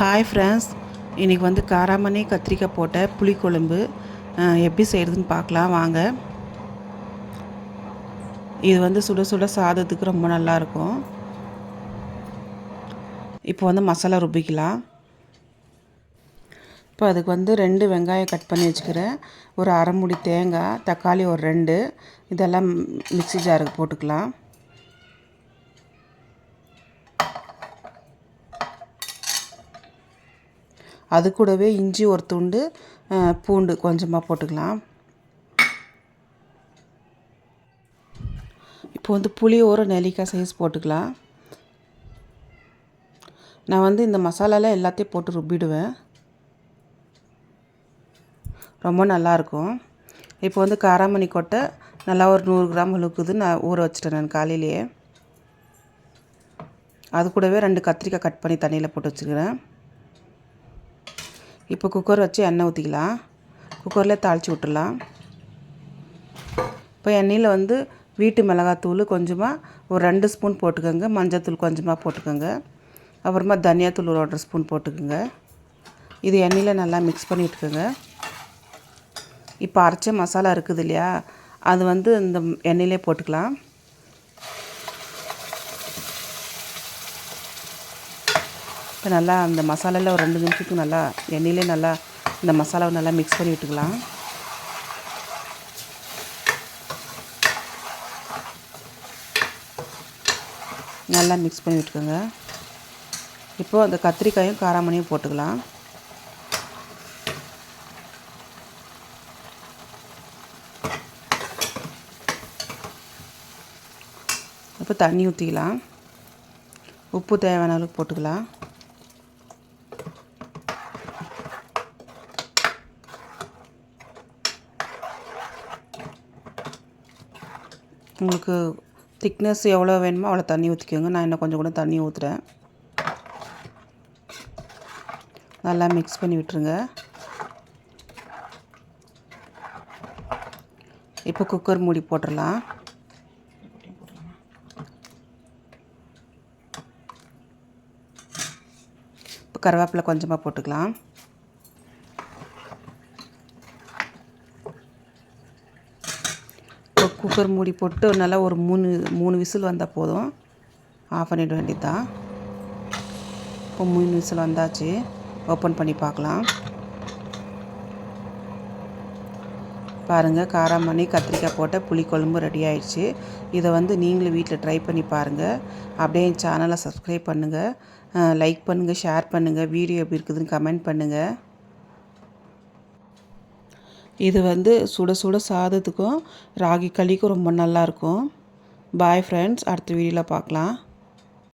Hi friends இன்றைக்கி வந்து காராமணி கத்திரிக்காய் போட்ட புளிக்குழம்பு எப்படி செய்கிறதுன்னு பார்க்கலாம். வாங்க. இது வந்து சுட சுட சாதத்துக்கு ரொம்ப நல்லாயிருக்கும் இப்போ வந்து மசாலா ருப்பிக்கலாம் இப்போ அதுக்கு வந்து ரெண்டு வெங்காயம் கட் பண்ணி வச்சுக்கிறேன். ஒரு அரைமுடி தேங்காய் தக்காளி ஒரு ரெண்டு. இதெல்லாம் மிக்ஸி ஜாருக்கு போட்டுக்கலாம். அது கூடவே இஞ்சி ஒரு துண்டு பூண்டு கொஞ்சமாக போட்டுக்கலாம். இப்போ வந்து புளி ஒரு நெல்லிக்காய் சைஸ் போட்டுக்கலாம். நான் வந்து இந்த மசாலாலாம் எல்லாத்தையும் போட்டு ருப்பிடுவேன். ரொம்ப நல்லாயிருக்கும். இப்போ வந்து காராமணி கொட்டை நல்லா ஒரு நூறு கிராம் அளவுக்குது நான் ஊற வச்சிட்டேன் நான் காலையிலேயே. அது கூடவே ரெண்டு கத்திரிக்காய் கட் பண்ணி தண்ணியில் போட்டு வச்சுக்கிறேன். இப்போ குக்கர் வச்சு எண்ணெய் ஊற்றிக்கலாம். குக்கரில் தாளித்து விட்டுடலாம். இப்போ எண்ணெயில் வந்து வீட்டு மிளகாத்தூள் கொஞ்சமாக ஒரு ரெண்டு ஸ்பூன் போட்டுக்கோங்க. மஞ்சத்தூள் கொஞ்சமாக போட்டுக்கோங்க. அப்புறமா தனியாத்தூள் ஒரு ஒன்றரை ஸ்பூன் போட்டுக்கோங்க. இது எண்ணெயில் நல்லா மிக்ஸ் பண்ணிட்டுக்கோங்க. இப்போ அரைச்ச மசாலா இருக்குது இல்லையா? அது வந்து இந்த எண்ணெயிலே போட்டுக்கலாம். இப்போ நல்லா அந்த மசாலாவில் ஒரு ரெண்டு நிமிஷத்துக்கு நல்லா எண்ணெயிலே நல்லா இந்த மசாலாவை நல்லா மிக்ஸ் பண்ணி விட்டுக்கலாம். நல்லா மிக்ஸ் பண்ணி விட்டுக்கோங்க. இப்போது அந்த கத்திரிக்காயும் காராமணியும் போட்டுக்கலாம். இப்போ தண்ணி ஊற்றிக்கலாம் உப்பு தேவையான அளவுக்கு போட்டுக்கலாம். உங்களுக்கு திக்னஸ் எவ்வளோ வேணுமோ அவ்வளோ தண்ணி ஊற்றிக்கோங்க. நான் இன்னும் கொஞ்சம் கூட தண்ணி ஊற்றுறேன் நல்லா மிக்ஸ் பண்ணி விட்டுருங்க. இப்போ குக்கர் மூடி போட்டுடலாம் இப்போ கருவேப்பிலை கொஞ்சமாக போட்டுக்கலாம். குக்கர் மூடி போட்டு நல்லா ஒரு மூணு மூணு விசில் வந்தால் போதும். ஆஃப் பண்ணிட வேண்டியது தான் இப்போ மூணு விசில் வந்தாச்சு. ஓப்பன் பண்ணி பார்க்கலாம். பாருங்கள் காராமணி கத்திரிக்காய் போட்ட புளிக்குழம்பு ரெடி ஆயிடுச்சு. இதை வந்து நீங்களும் வீட்டில் ட்ரை பண்ணி பாருங்கள் அப்படியே என் சேனலை சப்ஸ்கிரைப் பண்ணுங்கள் லைக் பண்ணுங்கள் ஷேர் பண்ணுங்கள் வீடியோ எப்படி இருக்குதுன்னு கமெண்ட் பண்ணுங்கள் இது வந்து சுட சுட சாதத்துக்கும் ராகி களிக்கும் ரொம்ப நல்லாயிருக்கும். பாய் ஃப்ரெண்ட்ஸ் அடுத்த வீடியோவில் பார்க்கலாம்.